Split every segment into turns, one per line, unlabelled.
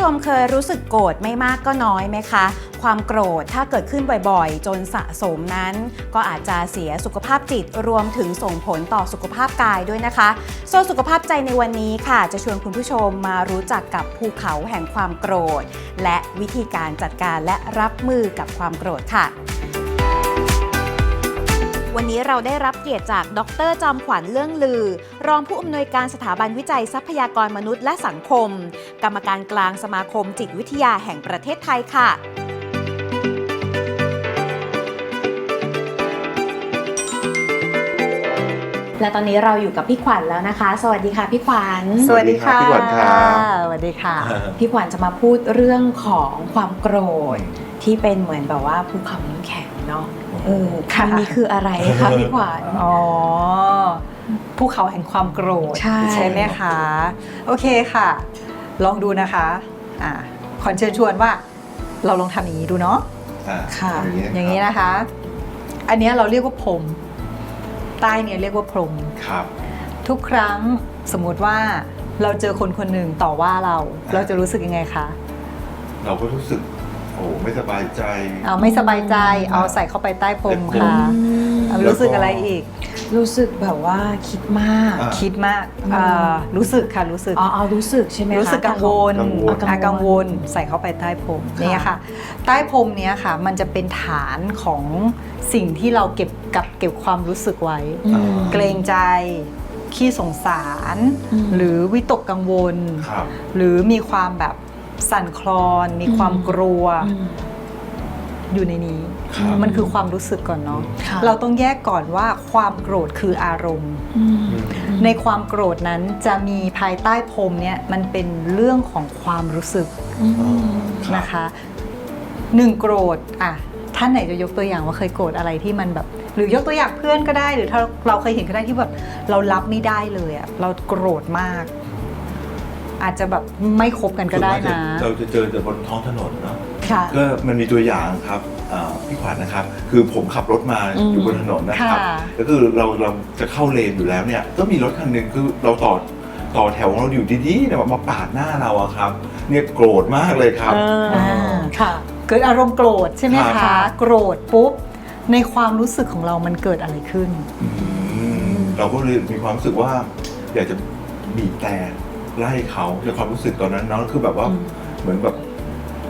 ชมเคยรู้สึกโกรธไม่มากก็น้อยไหมคะ ความโกรธถ้าเกิดขึ้นบ่อยๆ จนสะสมนั้น ก็อาจจะเสียสุขภาพจิตรวมถึงส่งผลต่อสุขภาพกายด้วยนะคะ โซนสุขภาพใจในวันนี้ค่ะ จะชวนคุณผู้ชมมารู้จักกับภูเขาแห่งความโกรธ และวิธีการจัดการและรับมือกับความโกรธค่ะ วันนี้เราได้รับเกียรติจากดรจอมขวัญเรื่องลือ รองผู้อำนวยการสถาบันวิจัยทรัพยากรมนุษย์และสังคม กรรมการกลางสมาคมจิตวิทยาแห่งประเทศไทยค่ะ และตอนนี้เราอยู่กับพี่ขวัญแล้วนะคะ สวัสดีค่ะพี่ขวัญ
สวัสดีค่ะ
พี่ขวัญครับ
สวัสดีค่ะ
พี่ขวัญจะมาพูดเรื่องของความโกรธที่เป็นเหมือนแบบว่าภูเขาน้ำแข็งเนาะ เออ
ค่ะ
คำนี้คืออะไรคะพี่ขวัญ
อ๋อภูเขาแห่งความโกรธ
ใช่
ไหมคะ โอเคค่ะ ลองดูนะคะอ่าขอเชิญชวนว่าเราลองทำอย่างนี้ดูเนาะ
อ่า
ค่ะ
อย่างนี้นะคะ อันเนี้ยเราเรียกว่าพรมใต้เนี่ยเรียกว่าพรม
ครับ
ทุกครั้งสมมุติว่าเราเจอคนคนหนึ่งต่อว่าเรา เราจะรู้สึกยังไงคะ
เราก็รู้สึกโอ้ไม่สบายใจ
เอาไม่สบายใจเอาใส่เข้าไปใต้พรมค่ะ
อืม
เอารู้สึกอะไรอีก
รู้สึกแบบว่าคิดมาก
อ่า
คิดมาก
อืม
อ่ารู้สึกค่ะรู้สึก
อ๋อเอารู้สึกใช่ไหมคะ
รู้สึกกังวล
กังวล
อะกังวลใส่เข้าไปใต้พรม
ค่ะ
เนี่ยค่ะ ใต้พรมเนี้ยค่ะ มันจะเป็นฐานของสิ่งที่เราเก็บกับเก็บความรู้สึกไว้
อืม
เกรงใจ ขี้สงสาร
อืม
หรือวิตกกังวล
ครับ
หรือมีความแบบ สั่นคลอนมีความกลัว
อืม
อยู่ในนี้
ครับ
มันคือความรู้สึกก่อนเนาะ
ค่ะ
เราต้องแยกก่อนว่าความโกรธคืออารมณ์
อืม
ในความโกรธนั้นจะมีภายใต้พรมเนี่ยมันเป็นเรื่องของความรู้สึก
อืม
ครับ
นะคะหนึ่งโกรธอะท่านไหนจะยกตัวอย่างว่าเคยโกรธอะไรที่มันแบบ หรือยกตัวอย่างเพื่อนก็ได้ หรือถ้าเราเคยเห็นก็ได้ที่แบบเรารับไม่ได้เลยอะเราโกรธมาก อาจจะแบบไม่คบกันก็ได้นะ
ส่วมากจเราจะเจอแต่บนท้องถนนเนาะ
ค่ะ
ก็มันมีตัวอย่างครับอ่าพี่ขวัญนะครับ คือผมขับรถมา
อืม
อยู่บนถนนนะครับ
ค่ะ
ก็คือเราเราจะเข้าเลนอยู่แล้วเนี่ย ก็มีรถคันหนึ่งคือเราต่อต่อแถวของเราอยู่ดีๆเนี่ยมาปาดหน้าเราอะครับ เนี่ยโกรธมากเลยครับ
อ่า
ค่ะ
เกิดอารมณ์โกรธใช่ไหม
ครั
คะ
บ
โกรธปุ๊บ ในความรู้สึกของเรามันเกิดอะไรขึ้น
อืมเราก็เลยมีความรู้สึกว่า อยากจะบีบแต่ ไล่เขาในความรู้สึกตอนนั้นเนาะคือแบบว่า
อืม
เหมือนแบบ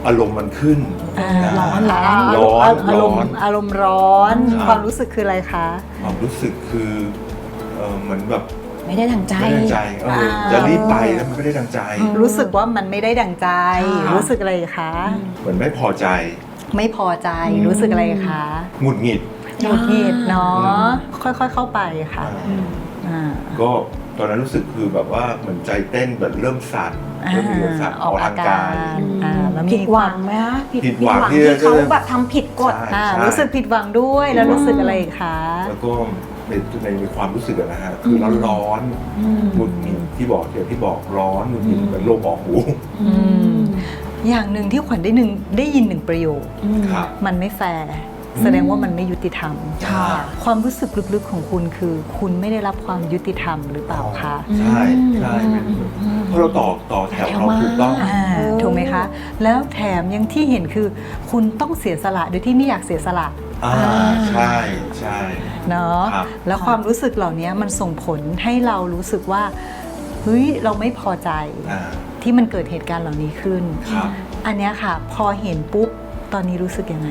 อารมณ์มันขึ้น
อ่าะ
ร้อน
ร้
ร้อน
อารม
ร้อน
ณ์อารมณ์ร้อน
ครับ
ความรู้สึกคืออะไรคะ
ความรู้สึกคือเออเหมือนแบบ
ไม่ได้ดังใจ
ไม่ได้ดังใจเออ
อ่า
จะรีบไปแล้วมันไม่ได้ดังใจ
อืม
รู้สึกว่ามันไม่ได้ดังใจ
ค่ะ
รู้สึกอะไรคะ
เหมือนไม่พอใจ
ไม่พอใจ
อืม
รู้สึกอะไรคะ
หงุดหงิด
หงุดหงิดเนา
อืะม
ค่อยๆเข้าไปค่ะ
อืม
อ่า
ก็ ตอนนั้นรู้สึกคือแบบว่าเหมือนใจเต้นแบบเริ่มสั่นเริ่มมีเริ่มสั่น
ออกอาการอ่าแล้วมี
ผิดหวังไหมคะ
ผิดหวังที่
ที่เขา
จะ
แบบทำผิดกฎ
ใช่
อ่า
ใช่
รู้สึกผิดหวังด้วยแล้วรู้สึกอะไรอีกคะ
แล้วก็ในในในความรู้สึกอะนะฮะคือร้อนร้อนๆ
อืม
หงุดหงิดที่บอกเดี๋ยวที่บอกร้อนหงุดหงิด
อืม
เหมือนลมออกหู
อืมอย่างหนึ่งที่ขวัญได้หนึ่งได้ยินหนึ่งประโยค
อืม
ครับ
มันไม่แฟร์ แสดงว่ามันไม่ยุติธรรม
ค่ะ
ความรู้สึกลึกๆของคุณคือ คุณไม่ได้รับความยุติธรรมหรือเปล่าคะ
ใช่ใช่เป็น
อืม
เพราะเราต่อต่อแถวเราถูกต้อง
อ่า
เออ
ถูกไหมคะ แล้วแถมยังที่เห็นคือ คุณต้องเสียสละโดยที่ไม่อยากเสียสละ
อ่าใช่ใช่
เนาะ
ครับ
แล้วความรู้สึกเหล่านี้มันส่งผลให้เรารู้สึกว่าเฮ้ยเราไม่พอใจ
อ่า
ที่มันเกิดเหตุการณ์เหล่านี้ขึ้น
ครับ
อันเนี้ยค่ะ พอเห็นปุ๊บตอนนี้รู้สึกยังไง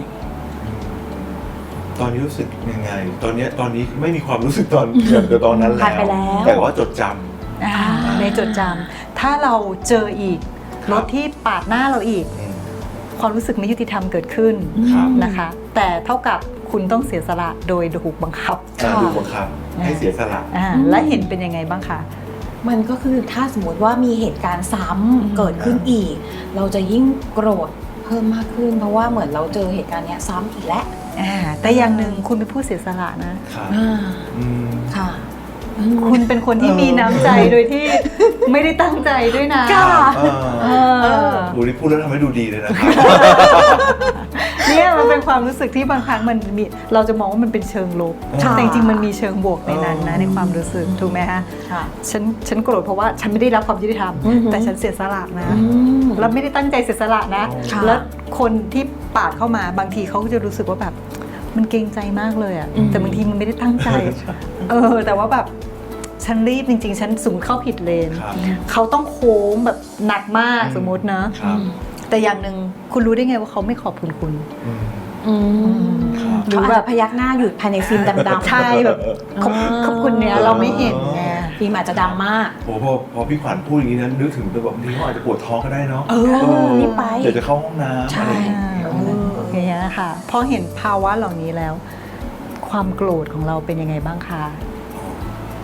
ตอนนี้รู้สึกยังไง ตอนเนี้ยตอนนี้ไม่มีความรู้สึกตอนเกือบตอนนั้น
ผ่าน
แล้ว
ไปแล้ว
แต่ว่าจดจำ
อ่า
อ่า
ในจดจำถ้าเราเจออีก
ครับ
รถที่ปาดหน้าเราอีก
อืม
ความรู้สึกไม่ยุติธรรมเกิดขึ้น
ครับ
นะคะ แต่เท่ากับคุณต้องเสียสละโดยถูกบังคับ
อ่า
ค่ะ
ดูบังคับให้เสียสละ
อ่าและเห็นเป็นยังไงบ้างคะ
มันก็คือถ้าสมมติว่ามีเหตุการณ์ซ้ำเกิดขึ้นอีก เราจะยิ่งโกรธเพิ่มมากขึ้น เพราะว่าเหมือนเราเจอเหตุการณ์เนี้ยซ้ำอีกแล้ว
อ่าแต่อย่างหนึ่งคุณเป็นผู้เสียสละนะ
ครับ
อ่า
อืม
ค่ะอืม
คุณเป็นคนที่มีน้ำใจโดยที่ไม่ได้ตั้งใจด้วยนะ
ค่ะ
เออ
เออ
ดูนี่พูดแล้วทำให้ดูดีเลยนะครับ
แเนี่ยมันเป็นความรู้สึกที่บางครั้งมันมีเราจะมองว่ามันเป็นเชิงลบ
ค่ะ
แต่จริงๆมันมีเชิงบวกในนั้นนะในความรู้สึกถูกไหมฮะ
ค่ะ
ฉันฉันโกรธเพราะว่าฉันไม่ได้รับความยุติธรรม
อือหือ
แต่ฉันเสียสละนะ
อืม
แล้วไม่ได้ตั้งใจเสียสละนะ
ค่ะ
แล้วคนที่ปาดเข้ามาบางทีเขาก็จะรู้สึกว่าแบบ มันเกรงใจมากเลยอะ
อืม
แต่บางทีมันไม่ได้ตั้งใจ เออ แต่ว่าแบบฉันรีบจริง ๆ ฉันสมมติเข้าผิดเลน
ครับ
เขาต้องโค้งแบบหนักมาก
อืม
สมมตินะ
ครับ
แต่อย่างหนึ่งคุณรู้ได้ไงว่าเขาไม่ขอบคุณคุณ
อืม
อืม
ครับ
หรือแบบพยักหน้าอยู่ภายในฟิล์มดำๆ
ใช่แบบขอบขอบคุณเนี่ยเราไม่เห็นไง
ฟิล์มอาจจะดำมาก
โอ้พอพอพี่ขวัญพูดอย่างนี้นั้นนึกถึงแบบบางทีเขาอาจจะปวดท้องก็ได้เนาะ
เออรีบไป
เดี๋ยวจะเข้าห้องน้ำ
ใช่
อะไรอย่างเงี้ย
อ่าอย่างเงี้ยค่ะพอเห็นภาวะเหล่านี้แล้ว ความโกรธของเราเป็นยังไงบ้างคะ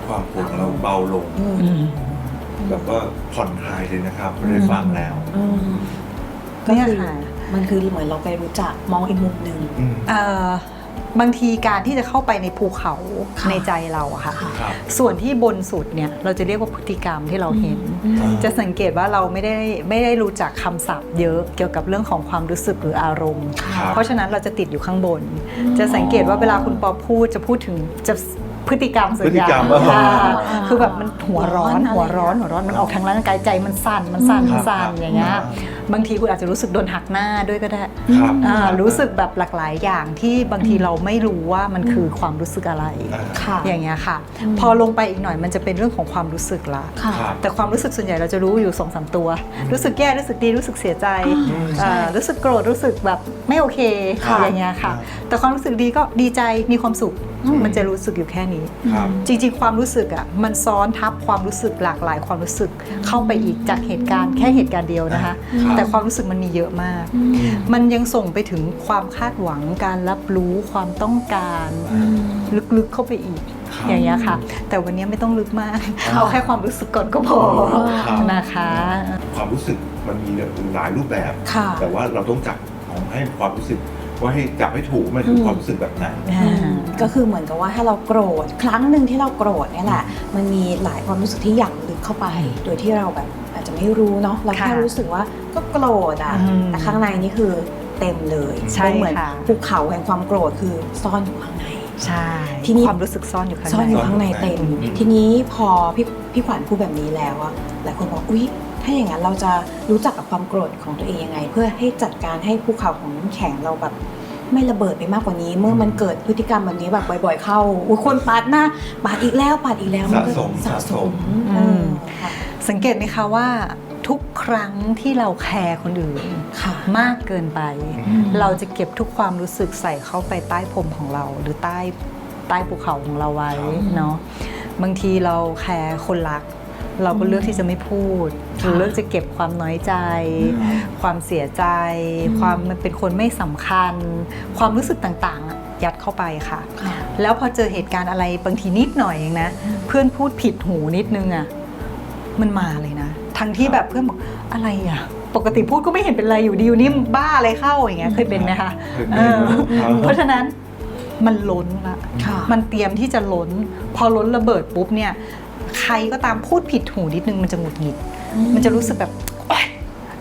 ความปวดของเราเบาลงแบบว่าผ่อนคลายเลยนะครับไม่ได้ฟังแล้ว
อืม ก็
เนี่ย
คือ
ค่ะ
มันคือเหมือนเราไปรู้จักมองอีกมุมหนึ่ง
อืม
เอ่อบางทีการที่จะเข้าไปในภูเขา
ค่ะ
ในใจเราอะค่ะ
ค่ะ
ครับ
ส่วนที่บนสุดเนี่ยเราจะเรียกว่าพฤติกรรมที่เราเห็น
อืม
จะสังเกตว่าเราไม่ได้ไม่ได้รู้จักคำศัพท์ เยอะเกี่ยวกับเรื่องของความรู้สึกหรืออารมณ์
ครับ
เพราะฉะนั้นเราจะติดอยู่ข้างบน จะสังเกตว่าเวลาคุณปอพูดจะพูดถึงจะพฤติกรรมส่วนใหญ่
พฤติกรรม
ค่ะ
อ่า
คือแบบมันหัวร้อน
ร้อนอะไร
หัวร้อนหัวร้อนมันออกทางร่างกายใจมันสั่นมันสั่น
ครั
มัน
บ
สั่น
ครับ
อย่างเงี้ย
อ่า
บางทีคุณอาจจะรู้สึกโดนหักหน้าด้วยก็ได้
ครับ
อ่า
คบ
รู้สึกแบบหลากหลายอย่างที่บางทีเราไม่รู้ว่ามันคือความรู้สึกอะไร
อ่า
ค่ะ
อย่างเงี้ยค่ะ
อืม
พอลงไปอีกหน่อยมันจะเป็นเรื่องของความรู้สึกละ
ค่ะ
ครับ
แต่ความรู้สึกส่วนใหญ่เราจะรู้อยู่สองสามตัว รู้สึกแย่รู้สึกดีรู้สึกเสียใจ
อืม
เอ่อรู้สึกโกรธรู้สึกแบบไม่โอเค
ค่ะ
อย่างเงี้ยค่ะ
ค่ะ
แต่ความรู้สึกดีก็ดีใจมีความสุข
อื ม
มันจะรู้สึกอยู่แค่นี้
ครับ
จริงๆ ความรู้สึกอะมันซ้อนทับความรู้สึกหลากหลายความรู้สึกเข้าไปอีกจากเหตุการณ์แค่เหตุการณ์เดียวนะคะ
ครับ
แต่ความรู้สึกมันมีเยอะมาก
อืม
มันยังส่งไปถึงความคาดหวังการรับรู้ความต้องการ
อืม
ลึกๆเข้าไปอีก
ครับ
อย่างเงี้ยค่ะ แต่วันนี้ไม่ต้องลึกมาก
ครับ
เอาแค่ความรู้สึกก่อนก็พอ
ครับ
นะคะ
ความรู้สึกมันมีหลายรูปแบบ
ค่ะ
แต่ว่าเราต้องจับของให้ความรู้สึก ว่าให้จับให้ถูกมันคือ
อืม
ความรู้สึกแบบไหน
อืมก็คือเหมือนกับว่าถ้าเราโกรธครั้งหนึ่งที่เราโกรธเนี่ยแหละ มันมีหลายความรู้สึกที่หยั่งลึกเข้าไป โดยที่เราแบบอาจจะไม่รู้เนาะเราแค่
ค่ะ
รู้สึกว่าก็โกรธอะ
อืม
แต่ข้างในนี่คือเต็มเลย
ใช่
เป็นเหมือน
ค่ะ
ภูเขาแห่งความโกรธคือซ่อนอยู่ข้างใน
ใช่
ทีนี้
ความรู้สึกซ่อนอยู่ข้าง
ซ่อน
ใน
อยู่ข้างในเต็ม
อืม
ทีนี้พอพี่พี่ขวัญพูดแบบนี้แล้วอะหลายคนบอกอุ๊ย ถ้าอย่างนั้นเราจะรู้จักกับความโกรธของตัวเองยังไง เพื่อให้จัดการให้ภูเขาของน้ำแข็งเราแบบไม่ระเบิดไปมากกว่านี้ เมื่อมันเกิดพฤติกรรมแบบนี้แบบบ่อย ๆ เข้าอุ้ยคนปาดหน้าปาดอีกแล้วปาดอีกแล้วนก็
สะสม
สะ
สะ
ส
ส
ม
ม
เออค่ะ
สังเกตไหมคะว่าทุกครั้งที่เราแคร์คนอื่น
ค่ะ
มากเกินไป
อืม
เราจะเก็บทุกความรู้สึกใส่เข้าไปใต้ผมของเรา หรือใต้ใต้ภูเขาของเราไว้
ครับ
เนาะบางทีเราแคร์คนรัก เราก็เลือกที่จะไม่พูด
ค่ะ
หรือเลือกจะเก็บความน้อยใจ ความเสียใจ
อืม
ความมันเป็นคนไม่สำคัญ ความรู้สึกต่างๆอะยัดเข้าไปค่ะ
ค่ะ
แล้วพอเจอเหตุการณ์อะไรบางทีนิดหน่อยเองนะ
อืม
เพื่อนพูดผิดหูนิดนึงอะ่ะมันมาเลยนะ ทั้งที่แบบเพื่อนบอกอะไรอะ่ะปกติพูดก็ไม่เห็นเป็นไรอยู่ดีอยู่นี่บ้าอะไรเข้าอย่างเงี้ยเคยเป็นไหมคะ
เคยเป็น
เออ
ครับ
เพราะฉะนั้นมันล้นละ
ค่ะ
มันเตรียมที่จะล้น พอล้นระเบิดปุ๊บเนี่ย ใครก็ตามพูดผิดหูนิดนึงมันจะหงุดหงิด มันจะรู้สึกแบบโอ๊ย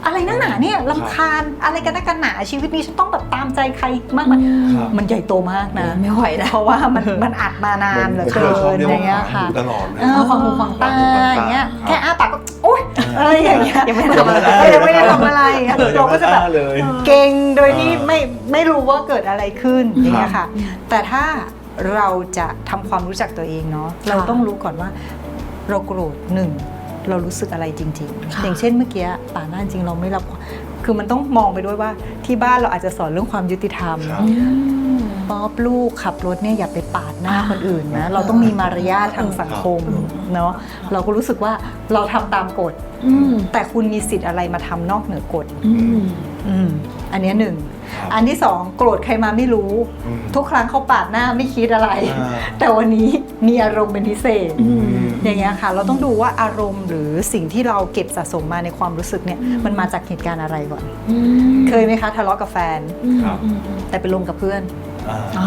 อะไรนักหนาเนี่ยลำคาญอะไรกันนักกันหนาชีวิตนี้ฉันต้องแบบตามใจใครมากมาย
ครับ
มันใหญ่โตมากนะ
ไม่ไหวนะ
เพราะว่ามันมันอัดมานานเหลือเกิ
ชอบ
น
เรียก
อ
ว่า
ย่างเงี้ยค่ะ
หูตลอดเลย
เออความหูความตาอย่างเงี้ย
ครับ
แค่อ้าปากก็โอ๊ยอะไรอย่างเงี้ย
ยังไม่ได้
ทำอะไร
ยังไม่ได้ทำอะไรอย่างเงี้ย
เออ
เราก็จะแบบ
ยังไม่ได้เลย
เก่งโดยที่ไม่ไม่รู้ว่าเกิดอะไรขึ้นอย่างเงี้ย
ครั
ค่ะ
บ
แต่ถ้าเราจะทำความรู้จักตัวเองเนาะเราต้องรู้ก่อนว่า เราโกรธหนึ่งเรารู้สึกอะไรจริง
ค่ะ
ๆอย่างเช่นเมื่อกี้ป่าหน้าจริงเราไม่รับความคือมันต้องมองไปด้วยว่าที่บ้านเราอาจจะสอนเรื่องความยุติธรรม
ครับ
อืม
ป๊อบลูกขับรถเนี่ยอย่าไปปาดหน้าคนอื่นนะเราต้องมีมารยาททางสังคมเนาะเราก็รู้สึกว่าเราทำตามกฎแต่คุณมีสิทธิ์อะไรมาทำนอกเหนือกฎ
อั
นนี้หนึ่งอันที่สองโกรธใครมาไม่รู้ ทุกครั้งเขาปาดหน้าไม่คิดอะไร แต่วันนี้มีอารมณ์เป็นพิเศษ
อ
ย่างเงี้ยค่ะ เราต้องดูว่าอารมณ์หรือสิ่งที่เราเก็บสะสมมาในความรู้สึกเนี่ย
มั
นมาจากเหตุการณ์อะไรก่อน เคยไหมคะทะเลาะกับแฟน แต่ไปลงกับเพื่อน
อ่า
อ่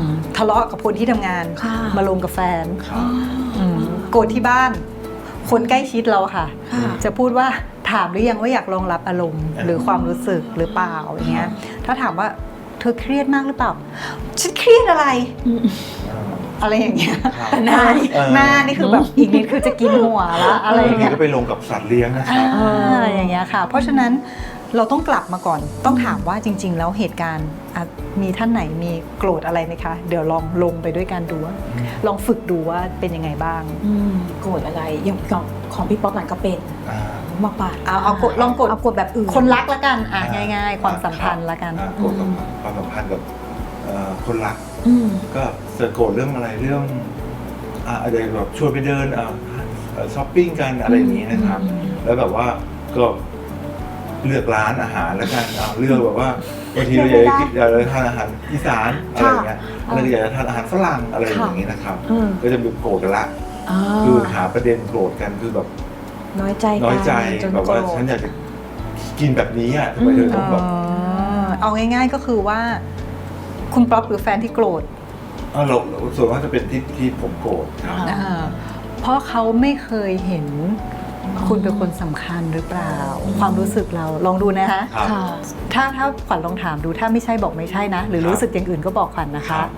า
ทะเลาะกับคนที่ทำงาน
ค่ะ
มาลงกับแฟน
ครับ
อืมโกรธที่บ้าน คนใกล้ชิดเราค่ะ
ค่ะ
จะพูดว่าถามหรือยังว่าอยากรองรับอารมณ์
อ่า
หรือความรู้สึกหรือเปล่าอย่างเงี้ย ถ้าถามว่าเธอเครียดมากหรือเปล่า ฉันเครียดอะไร อะไรอย่างเงี้ย
ครับ
หน้า
เออ
หน้านี่คือแบบอีกนิดคือจะกินหัวละอะไรอย่าง
บางที
เงี้ย
ก็ไปลงกับสัตว์เลี้ยงนะครับ
อะไรอย่างเงี้ยค่ะ เพราะฉะนั้น เราต้องกลับมาก่อน ต้องถามว่าจริง ๆ แล้วเหตุการณ์อะมีท่านไหนมีโกรธอะไรไหมคะ เดี๋ยวลองลงไปด้วยกันดูว่าลองฝึกดูว่าเป็นยังไงบ้าง
อืมโกรธอะไรอย่างของของพี่ป๊อปหลันก็เป็น
อ่า
มาปาด
เอาเอากดลองกด
เอากดแบบอื่น
คนรักละกันอะ
อ่า
ง่าย ๆ ความสัมพันธ์ละกัน
อ่าโกรธกับความสัมพันธ์กับเอ่อคนรัก
อืม
ก็เสิร์ชโกรธเรื่องอะไรเรื่องอ่าอาจจะแบบชวนไปเดินอ่าเอ่อช้อปปิ้งกันอะไรอย่างนี้นะครับ แล้วแบบว่าก็ เลือกร้านอาหารแล้วกันอ่าเลือกแบบว่าบางทีเราอยากจะกินอยากจะทานอาหารอีสานอะไรอย่างเงี้ยแล้วก็อยากจะทานอาหารฝรั่งอะไรอย่างนี้นะครับ
อืม
ก็จะมีโกรธกันละ
อ่า
คือหาประเด็นโกรธกันคือแบบ
น้อยใจกั
น้อยใจ
จน
แบบ
โกร
ว่า
ธ
ฉันอยากจะกินแบบนี้อะทำไมเธอต้องแบบ
เอาง่ายๆก็คือว่า คุณป๊อปหรือแฟนที่โกรธ
เออเราเราส่วนมากจะเป็นที่ที่ผมโกรธครับ
อ่า
อ่าเพราะเขาไม่เคยเห็น คุณเป็นคนสำคัญหรือเปล่า ความรู้สึกเราลองดูนะคะ
ครับ
ค่ะ
ถ้าถ้าขวัญลองถามดูถ้าไม่ใช่บอกไม่ใช่นะ หรือ
ครับ
รู้สึกอย่างอื่นก็บอกขวัญนะ
ครั
คะ
บ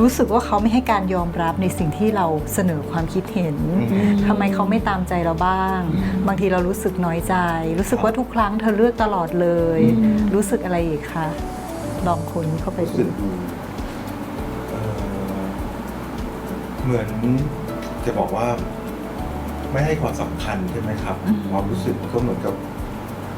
รู้สึกว่าเขาไม่ให้การยอมรับในสิ่งที่เราเสนอความคิดเห็น
อืม
ทำไมเขาไม่ตามใจเราบ้าง บางทีเรารู้สึกน้อยใจ รู้สึกว่าทุกครั้งเธอเลือกตลอดเลย
อืม
รู้สึกอะไรอีกคะลองค้นเข้าไป
รู้
ดู
สึกเอ่อเหมือนจะบอกว่า ไม่ให้ความสำคัญใช่ไหมครับความรู้สึกก็เหมือนกับ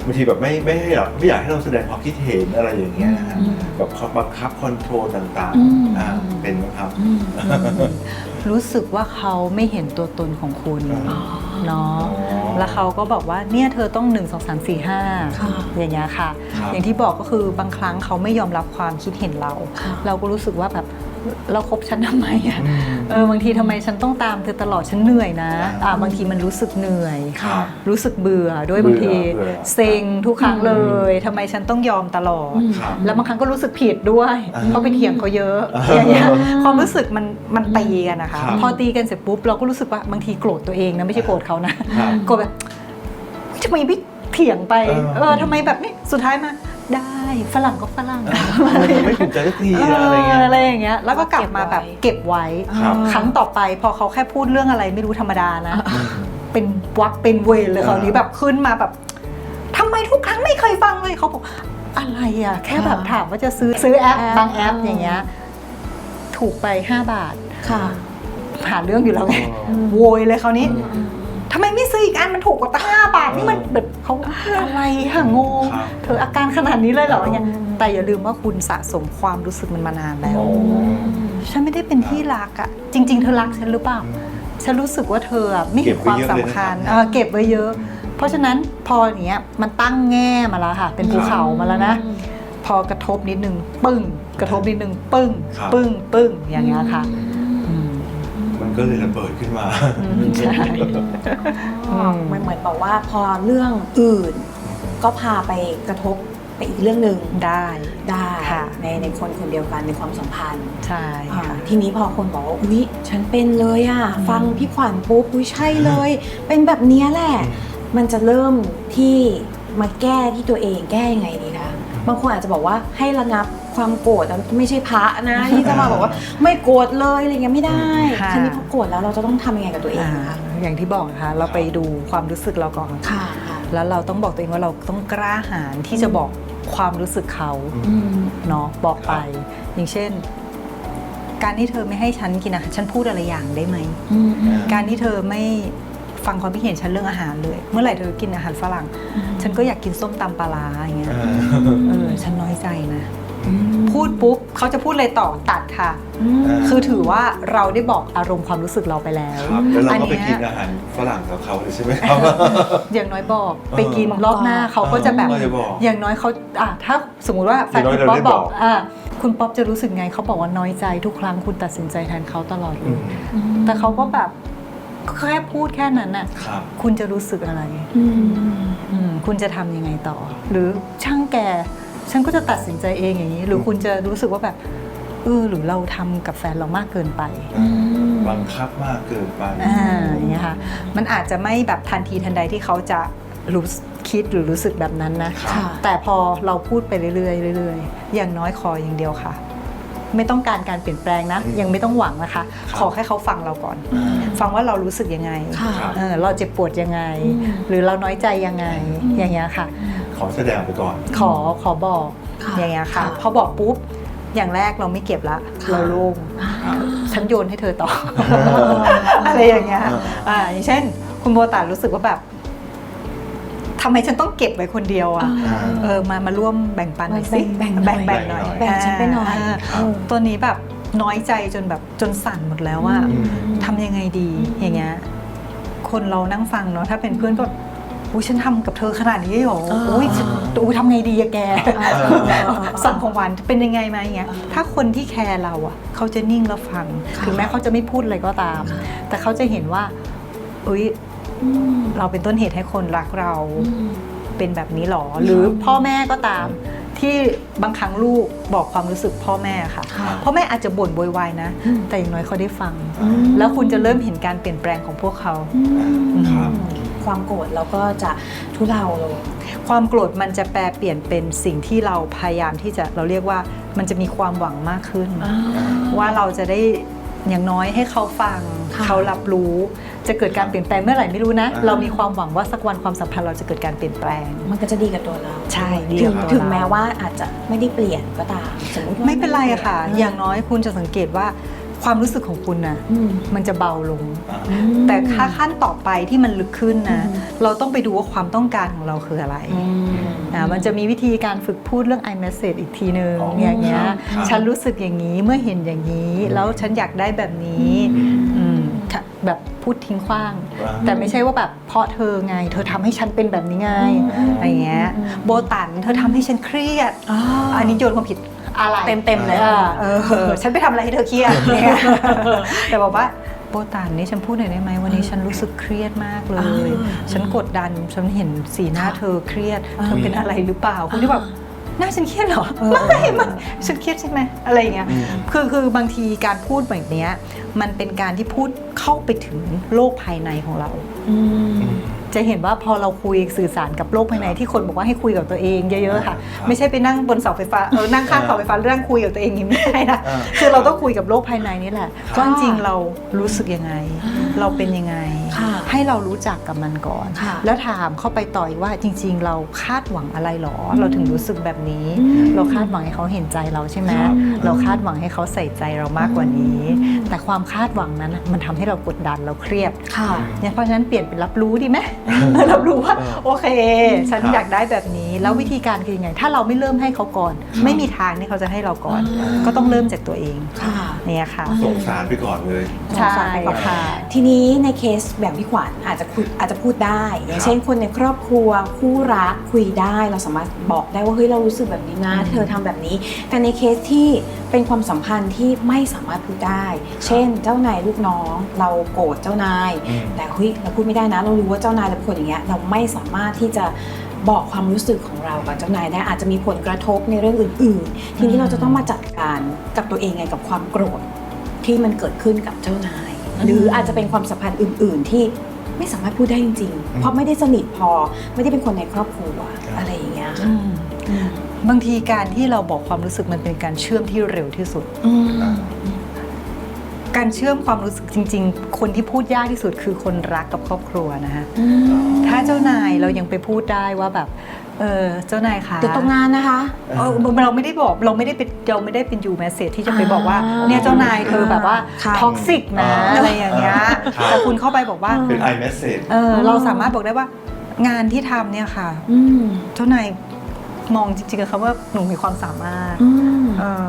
บางทีแบบไม่ไม่ให้เราไม่อยากให้เราแสดงความคิดเห็นอะไรอย่างเงี้ยนะฮะ
อืม
แบบเขาบังคับคอนโทรลต่าง
อืม
ๆอ่าเป็นไหมครับ
อืม
รู้สึกว่าเขาไม่เห็นตัวตนของคุณ
อ๋อ
เนาะ
อ๋อ
แล้วเขาก็บอกว่าเนี่ยเธอต้อง 1 2 3 4
ค่ะ
5อย่างเงี้ยค่ะ
ครับ
อย่างที่บอกก็คือบางครั้งเขาไม่ยอมรับความคิดเห็นเรา
ค่ะ
เราก็รู้สึกว่าแบบ เราคบฉันทำไมอะ
อืม
เออบางทีทำไมฉันต้องตามเธอตลอดฉันเหนื่อยนะ
อ่า
อ่าบางทีมันรู้สึกเหนื่อย
ครับ
รู้สึกเบื่อด้วย
เบื่
บาง
อ
ที
เบื่อ
เซ็งทุกครั้งเลยทำไมฉันต้องยอมตลอด
อืม
ครับ
แล้วบางครั้งก็รู้สึกผิดด้วย
อ่า
เพราะไปเถียงเขาเยอะ
อ่า
อย่างเงี้ยความรู้สึกมันมันตีกันนะคะ
ครับ
พอตีกันเสร็จปุ๊บเราก็รู้สึกว่าบางทีโกรธตัวเองนะไม่ใช่โกรธเขานะครับ โกรธแบบทำไมพี่เถียงไป
เออ
เออทำไมแบบนี้สุดท้ายมาได้ ฝรั่งก็ฝรั่ง
มันไม่ถูกใจสักที
เอ
นะอะไรเงี้ย
ออะไรอย่างเงี้ยแล้วก็กลับมาแบบเก็บไว้
ครับ
ครั้งต่อไปพอเขาแค่พูดเรื่องอะไรไม่รู้ธรรมดานะ เป็นวักเป็นเวรเลย
อ่า
คราวนี้แบบขึ้นมาแบบทำไมทุกครั้งไม่เคยฟังเลยเขาบอกอะไรอะแค่แบบ
อ่า
ถามว่าจะซื้อซื้อแอป
แอป
บางแอป
อ่า
อย่างเงี้ยถูกไป 5 บาท
ค่ะ
หาเรื่องอยู่แล้วไง
อืม
โวยเลยคราวนี้
อืม
ทำไมไม่ซื้ออีกอันมันถูกกว่าตั้งห้าบาทนี่มันแบบเขาอะไรหางง
ครับ
เธออาการขนาดนี้เลยเหรอเนี่ย
อืม
แต่อย่าลืมว่าคุณสะสมความรู้สึกมันมานานแล้ว
โอ้
ฉันไม่ได้เป็นที่รักอะจริง ๆ เธอรักฉันหรือเปล่า ฉันรู้สึกว่าเธออะไม่เห็นความสำคัญ
เก็บไว้เยอะเลยนะครับ
เออเก็บไว้เยอะ เพราะฉะนั้นพออย่างเงี้ยมันตั้งแง่มาแล้วค่ะ เป็นภูเขามาแล้วนะ พอกระทบนิดนึงปึ้ง กระทบนิดนึงปึ้ง
ครับ
ปึ้งปึ้งอย่างเงี้ยค่ะ อืม
มัน ก็เลยระเบิดขึ้นมา
ใช่
อ๋อมันเหมือนแบบว่าพอเรื่องอื่น ก็พาไปกระทบไปอีกเรื่องหนึ่ง
ได้
ได้
ค่ะ
ในในคนคนเดียวกันในความสัมพันธ์
ใช่
อ่า
ค่ะ
ทีนี้พอคนบอกว่าอุ๊ยฉันเป็นเลยอะ
อืม
ฟังพี่ขวัญปุ๊บอุ๊ยใช่เลย เป็นแบบเนี้ยแหละ มันจะเริ่มที่มาแก้ที่ตัวเองแก้ยังไงดีคะบางคนอาจจะบอกว่าให้ระงับ ความโกรธแต่ไม่ใช่พระนะที่จะมาบอกว่าไม่โกรธเลยอะไรเงี้ยไม่ได้
ค่ะ
ทีนี้พอโกรธแล้วเราจะต้องทำยังไงกับตัวเอง
อ่า
คะ
อย่างที่บอกนะคะเราไปดูความรู้สึกเราก่อน
ค่ะค่ะ
แล้วเราต้องบอกตัวเองว่าเราต้องกล้าหาญที่จะบอกความรู้สึกเขา
อืม
เนาะบอกไป อย่างเช่น การที่เธอไม่ให้ฉันกินอาหารฉันพูดอะไรอย่างได้ไหม
อืมอืม
การที่เธอไม่ฟังความคิดเห็นฉันเรื่องอาหารเลย เมื่อไหร่เธอกินอาหารฝรั่ง ฉันก็อยากกินส้มตำปลาร้าอย่างเงี้ย
อ่า
เออฉันน้อยใจนะ พูดปุ๊บเขาจะพูดอะไรต่อตัดค่ะ
อืม
คือถือว่าเราได้บอกอารมณ์ความรู้สึกเราไปแล้ว
ครับแล้วเราก็ไป
อันเนี้ย
กินอาหารฝรั่งกับเขาเลยใช่ไหมครับ
อย่างน้อยบอกไปกิน
เออ
รอบหน้าเขาก็จะแบบ
ก็จะบอก
อย่างน้อยเขาอะถ้าสมมุติว่าแฟน
อย่างน้
คุ
อย
ณ
เรา
ป๊อป
ได้
บบอ
อกก
อะคุณป๊อปจะรู้สึกไงเขาบอกว่าน้อยใจทุกครั้งคุณตัดสินใจแทนเขาตลอดเล
อื
ย
ม
แต่เขาก็แบบแค่พูดแค่นั้นน่ะ
ครับ
คุณจะรู้สึกอะไร
อืม
อืมคุณจะทำยังไงต่อ หรือช่างแก ฉันก็จะตัดสินใจเองอย่างนี้ หรือคุณจะรู้สึกว่าแบบเออหรือเราทำกับแฟนเรามากเกินไป
ม
บังคับมากเกินไป
อ่าอย่างเงี้ยค่ะมันอาจจะไม่แบบทันทีทันใดที่เขาจะรู้คิดหรือรู้สึกแบบนั้นนะ
ค่ะ
แต่พอเราพูดไปเรื่อยๆเรื่อยๆอย่างน้อยขออย่างเดียวค่ะ ไม่ต้องการการเปลี่ยนแปลงนะ
อืม
ยังไม่ต้องหวังนะคะ
ครับ
ขอให้เขาฟังเราก่อน
อ่า
ฟังว่าเรารู้สึกยังไง
ค่ะ
เออเราเจ็บปวดยังไง
อืม
หรือเราน้อยใจยังไงอย่างเงี้ยค่ะ
ขอแสดงไปก่อน
ขอขอบอก
ค่ะ
อย่างเงี้ยค่ะ
ค่ะ
พอบอกปุ๊บอย่างแรกเราไม่เก็บละ
ค่ะ
เราโล่ง
ครับ
ฉันโยนให้เธอต่อ อะไรอย่างเงี้ย
อ่า
อ่าอย่างเช่น คุณโบตานรู้สึกว่าแบบทำไมฉันต้องเก็บไว้คนเดียวอะ
อ่า
เออมามาร่วมแบ่งปันหน่อยสิ
แบ่งๆหน่อย
แบ่งๆหน่อย
แบ่งฉันไปหน่อยา
ครับ
ตัวนี้แบบน้อยใจจนแบบจนสั่นหมดแล้วว่า
อืม
ทำยังไงดีอย่างเงี้ยคนเรานั่งฟังเนาะถ้าเป็นเพื่อนก็ อุ้ยฉันทำกับเธอขนาดนี้เหรอ
อ่า
อุ้ยฉันอุ้ยทำไงดีอะแก
อ่า
สั่งของหวานเป็นยังไงมาอย่างเงี้ยถ้าคนที่แคร์เราอะเขาจะนิ่งแล้วฟัง
ค่ะ
ถึงแม้เขาจะไม่พูดอะไรก็ตาม
ค่ะ
แต่เขาจะเห็นว่าอุ้ย
อืม
เราเป็นต้นเหตุให้คนรักเรา
อืม
เป็นแบบนี้หรอ หรือพ่อแม่ก็ตามที่บางครั้งลูกบอกความรู้สึกพ่อแม่ค่ะ
ค่ะ
พ่อแม่อาจจะบ่นโวยวายนะ
อืม
แต่อย่างน้อยเขาได้ฟัง
อืม
แล้วคุณจะเริ่มเห็นการเปลี่ยนแปลงของพวกเขา
ครับ
ความโกรธเราก็จะทุเลาลง
ความโกรธมันจะแปลเปลี่ยนเป็นสิ่งที่เราพยายามที่จะเราเรียกว่ามันจะมีความหวังมากขึ้น ว่าเราจะได้อย่างน้อยให้เขาฟัง
ค่ะ
เขารับรู้ จะเกิดการเปลี่ยนแปลงเมื่อไหร่ไม่รู้นะ
อ่า
เรามีความหวังว่าสักวันความสัมพันธ์เราจะเกิดการเปลี่ยนแปลง
มันก็จะดีกับตัวเรา
ใช่ดี
ถึ
กับ
ง
ตัว
ถึง
เรา
แม้ว่าอาจจะไม่ได้เปลี่ยนก็ตามสมมติว่า
ไม่เป็นไรอะค่ะ
ม่ด้
อย่างน้อยคุณจะสังเกตว่า ความรู้สึกของคุณนะ
อืม
มันจะเบาลง
อ่า
แต่ค่าขั้นต่อไปที่มันลึกขึ้นนะ
อืม
เราต้องไปดูว่าความต้องการของเราคืออะไร
อืม
อ่ามันจะมีวิธีการฝึกพูดเรื่อง iMessage อีกทีนึง
อ๋อ
อย่างเงี้ย
ครับ
ฉันรู้สึกอย่างนี้เมื่อเห็นอย่างนี้ แล้วฉันอยากได้แบบนี้
อืม
อืมค่ะแบบพูดทิ้งขว้าง
ว้าว
แต่ไม่ใช่ว่าแบบเพราะเธอไง เธอทำให้ฉันเป็นแบบนี้ไง
อืม
อะไรเงี้ย
อืม
โบตันเธอทำให้ฉันเครียด อันนี้โยนความผิด อะไร
เต็มๆเลย
ออเออฉันไปทำอะไรให้เธอเครียดเนี่ยแต่บอกว่าโบตันนี่ฉันพูดหน่อยได้ไหมวันนี้ฉันรู้สึกเครียดมากเลย
อ่า
ฉันกดดันฉันเห็นสีหน้า
ค่ะ
เธอเครียด
อ่า
เธอเป็นอะไรหรือเปล่าคุณที่แบบหน้าฉันเครียดเหรอ
เออ
ไม่ไม่ฉันเครียดใช่ไหมอะไรอย่างเงี้ย
อืม
คือคือบางทีการพูดแบบเนี้ยมันเป็นการที่พูดเข้าไปถึงโลกภายในของเรา
อืม
จะเห็นว่าพอเราคุยสื่อสารกับโลกภายในที่คนบอกว่าให้คุยกับตัวเองเยอะๆค่ะ
ครับ
ไม่ใช่ไปนั่งบนเสาไฟฟ้าเออนั่งข้างเสาไฟฟ้าเรื่องคุยกับตัวเองอย่างนี้ไม่ได้นะ
อ่า
คือเราต้องคุยกับโลกภายในนี่แหละ
ค่ะ
ว่าจริงๆเรารู้สึกยังไง
อ่า
เราเป็นยังไง
ค่ะ
ให้เรารู้จักกับมันก่อน
ค่ะ
แล้วถามเข้าไปต่อยว่าจริง ๆ เราคาดหวังอะไรหรอ เราถึงรู้สึกแบบนี้
อืม
เราคาดหวังให้เขาเห็นใจเราใช่ไหม
ครับ
เราคาดหวังให้เขาใส่ใจเรามากกว่านี้ แต่ความคาดหวังนั้นน่ะมันทำให้เรากดดันเราเครียด
ค่ะ
เนี่ยเพราะฉะนั้นเปลี่ยนเป็นรับรู้ดีไหมรับรู้ว่า
เออ
โอเค ฉัน
ครับ
อยากได้แบบนี้ แล้ววิธีการคือยังไง ถ้าเราไม่เริ่มให้เขาก่อน ไม่มีทางที่เขาจะให้เราก่อน
อ่า
ก็ต้องเริ่มจากตัวเอง
ค่ะ
เนี่ยค่ะ
อ่า
ส่งสารไปก่อนเลย
ใช่
สงสารไปก่อน
ค่ะ
ทีนี้ในเคสแบบพี่ขวัญอาจจะคุยอาจจะพูดได้ อย่าง
ครับ
เช่นคนในครอบครัวคู่รักคุยได้เราสามารถบอกได้ว่าเฮ้ยเรารู้สึกแบบนี้นะ
อืม
เธอทำแบบนี้ แต่ในเคสที่เป็นความสัมพันธ์ที่ไม่สามารถพูดได้ เช่น เจ้านายลูกน้อง เราโกรธเจ้านาย
อืม
แต่เฮ้ยเราพูดไม่ได้นะ เรารู้ว่าเจ้านายเราเป็นคนอย่างเงี้ยเราไม่สามารถที่จะบอกความรู้สึกของเรากับเจ้านายได้อาจจะมีผลกระทบในเรื่องอื่น ๆ ทีนี้เราจะต้องมาจัดการกับตัวเองไงกับความโกรธที่มันเกิดขึ้นกับเจ้านาย หรืออาจจะเป็นความสัมพันธ์อื่น ๆ ที่ไม่สามารถพูดได้จริง ๆ เพราะไม่ได้สนิทพอไม่ได้เป็นคนในครอบครัวอะไรอย่างเงี้ยค่ะ
อืมบางทีการที่เราบอกความรู้สึกมันเป็นการเชื่อมที่เร็วที่สุด
อืม
การเชื่อมความรู้สึกจริง ๆ คนที่พูดยากที่สุดคือคนรักกับครอบครัวนะฮะ
อืม
ถ้าเจ้านายเรายังไปพูดได้ว่าแบบ เออเจ้านายคะ
เดี๋ยวตกงานนะคะ
เออเราไม่ได้บอกเราไม่ได้เป็นเราไม่ได้เป็นยูแมสเซจที่จะไปบอกว่า
อ่า
เนี่ยเจ้านายเธอแบบว่า
ค่ะ
ท็อกซิกนะ
อ่า
อะไรอย่างเงี้ย
ครับ
แต่คุณเข้าไปบอกว่า
เป็น iMessage
เออเราสามารถบอกได้ว่างานที่ทำเนี่ยค่ะ
อืม
เจ้านายมองจริงๆกับเขาว่าหนูมีความสามารถ
อืม
เออ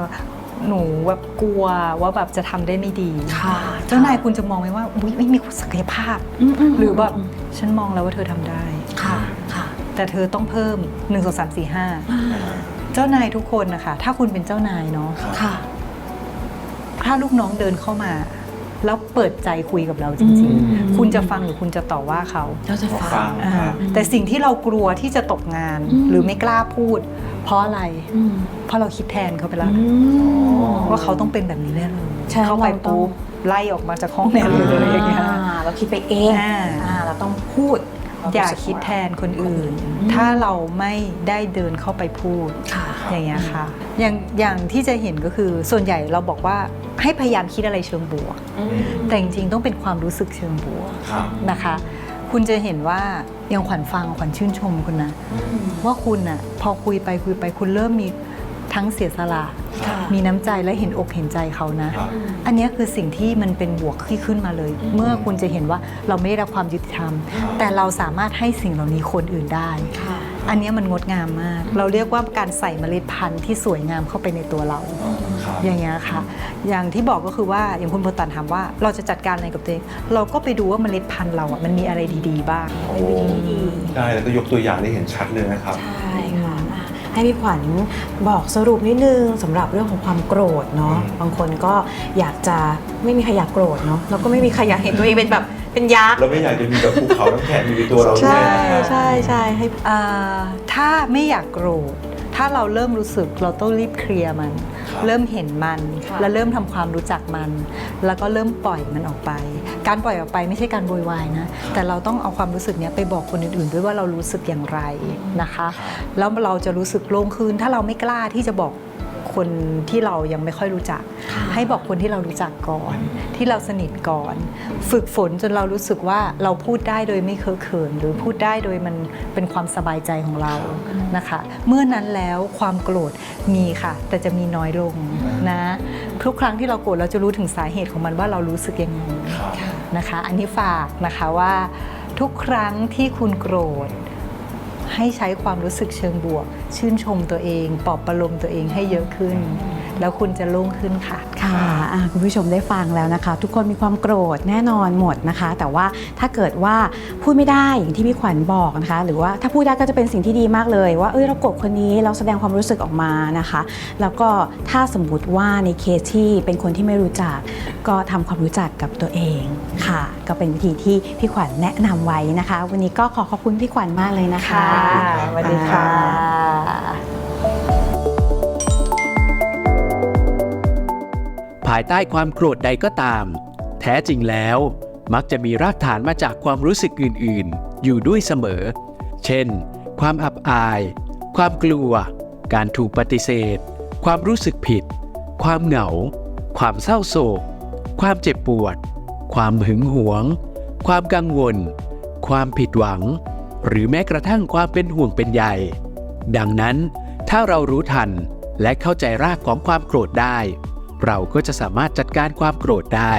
หนูแบบกลัวว่าแบบจะทำได้ไม่ดี
ค่ะ
เจ้านายคุณจะมองไหมว่าอุ๊ยไม่มีศักยภาพ
ม
หรือแบบฉันมองแล้วว่าเธอทำได้
ค่ะค่ะ
แต่เธอต้องเพิ่ม 1 2 3 4
อ่า
5เจ้านายทุกคนนะคะ ถ้าคุณเป็นเจ้านายเนาะ
ค่ะ
ถ้าลูกน้องเดินเข้ามา แล้วเปิดใจคุยกับเราจริง
อืม
ๆคุณจะฟังหรือคุณจะต่อว่าเขา
เราจะ
ขอ
ฟั
ฟั
ง
ง
อ่า
ครับ
แต่สิ่งที่เรากลัวที่จะตกงาน
อืม
หรือไม่กล้าพูด เพราะอะไร
อืม
เพราะเราคิดแทนเขาไปแล้ว
อืม
ว่าเขาต้องเป็นแบบนี้แน่เลย
ใช่
เข้าไป
เราต้อง
ปุ๊บไล่ออกมาจากห้องแน่เลยอย่างเงี้ย
อ่าเราคิดไปเอง
อ่า
อ่าเราต้องพูด
อย่าคิดแทนคนอื่น ถ้าเราไม่ได้เดินเข้าไปพูด
ค่ะ
อย่างเงี้ยค่ะอย่างอย่างที่จะเห็นก็คือส่วนใหญ่เราบอกว่าให้พยายามคิดอะไรเชิงบวก แต่จริงๆต้องเป็นความรู้สึกเชิงบวก
ครับ
นะคะ คุณจะเห็นว่าอย่างขวัญฟังขวัญชื่นชมคุณนะว่าคุณน่ะพอคุยไปคุยไปคุณเริ่มมี ทั้งเสียสละ
ค่ะ
มีน้ำใจและเห็นอกเห็นใจเขานะ
ครับ
อันเนี้ยคือสิ่งที่มันเป็นบวกที่ขึ้นมาเลย เมื่อคุณจะเห็นว่าเราไม่ได้รับความยุติธรรม
ครับ
แต่เราสามารถให้สิ่งเหล่านี้คนอื่นได้
ค่ะ
อันเนี้ยมันงดงามมาก เราเรียกว่าการใส่เมล็ดพันธุ์ที่สวยงามเข้าไปในตัวเรา
ครับ
อย่างเงี้ยค่ะ อย่างที่บอกก็คือว่าอย่างคุณโบตันถามว่าเราจะจัดการอะไรกับตัวเอง เราก็ไปดูว่าเมล็ดพันธุ์เราอะมันมีอะไรดีๆ บ้าง
โอ้
เป็นวิธีที่ดี
ได้แล้วก็ยกตัวอย่างได้เห็นชัดเลยนะครับ
ใช่ค่ะอะให้พี่ขวัญบอกสรุปนิดนึงสำหรับเรื่องของความโกรธเนาะ
อืม
บางคนก็อยากจะไม่มีใครอยากโกรธเนาะแล้วก็ไม่มีใครอยากเห็นตัวเองเป็นแบบเป็นยักษ์
เราไม่อยากจะมีแบบภูเขาน้ำแข็งอยู่ในตัวเราด้วย
ใช่
นะครับ
ใช่ใช่ให้
อ่าถ้าไม่อยากโกรธ ถ้าเราเริ่มรู้สึกเราต้องรีบเคลียร์มัน
ครับ
เริ่มเห็นมัน
ค่ะ
แล้วเริ่มทำความรู้จักมัน แล้วก็เริ่มปล่อยมันออกไป การปล่อยออกไปไม่ใช่การโวยวายนะ แต่เราต้องเอาความรู้สึกเนี้ยไปบอกคนอื่นๆด้วยว่าเรารู้สึกอย่างไรนะคะ แล้วเราจะรู้สึกโล่งขึ้นถ้าเราไม่กล้าที่จะบอก คนที่เรายังไม่ค่อยรู้จัก ให้บอกคนที่เรารู้จักก่อน ที่เราสนิทก่อน ฝึกฝนจนเรารู้สึกว่าเราพูดได้โดยไม่เคอะเขิน หรือพูดได้โดยมันเป็นความสบายใจของเรานะคะ เมื่อนั้นแล้วความโกรธมีค่ะ แต่จะมีน้อยลงนะทุกครั้งที่เราโกรธเราจะรู้ถึงสาเหตุของมันว่าเรารู้สึกยังไง
ครับ
นะคะ อันนี้ฝากนะคะว่าทุกครั้งที่คุณโกรธ ให้ใช้ความรู้สึกเชิงบวก ชื่นชมตัวเองปลอบประโลมตัวเองให้เยอะขึ้น แล้วคุณจะโล่งขึ้นค่ะ
ค่ะอะคุณผู้ชมได้ฟังแล้วนะคะ ทุกคนมีความโกรธแน่นอนหมดนะคะ แต่ว่าถ้าเกิดว่าพูดไม่ได้อย่างที่พี่ขวัญบอกนะคะ หรือว่าถ้าพูดได้ก็จะเป็นสิ่งที่ดีมากเลย ว่าเอ้ยเราโกรธคนนี้เราแสดงความรู้สึกออกมานะคะ แล้วก็ถ้าสมมติว่าในเคสที่เป็นคนที่ไม่รู้จัก ก็ทำความรู้จักกับตัวเองค่ะ ก็เป็นวิธีที่พี่ขวัญแนะนำไว้นะคะ วันนี้ก็ขอขอบคุณพี่ขวัญมากเลยนะคะ
สวัสดีค่ะา
ยใต้ความโกรธใดก็ตาม แท้จริงแล้ว มักจะมีรากฐานมาจากความรู้สึกอื่น ๆ อยู่ด้วยเสมอ เช่น ความอับอาย ความกลัว การถูกปฏิเสธ ความรู้สึกผิด ความเหงา ความเศร้าโศก ความเจ็บปวด ความหึงหวง ความกังวล ความผิดหวัง หรือแม้กระทั่งความเป็นห่วงเป็นใยดังนั้นถ้าเรารู้ทันและเข้าใจรากของความโกรธได้ เราก็จะสามารถจัดการความโกรธได้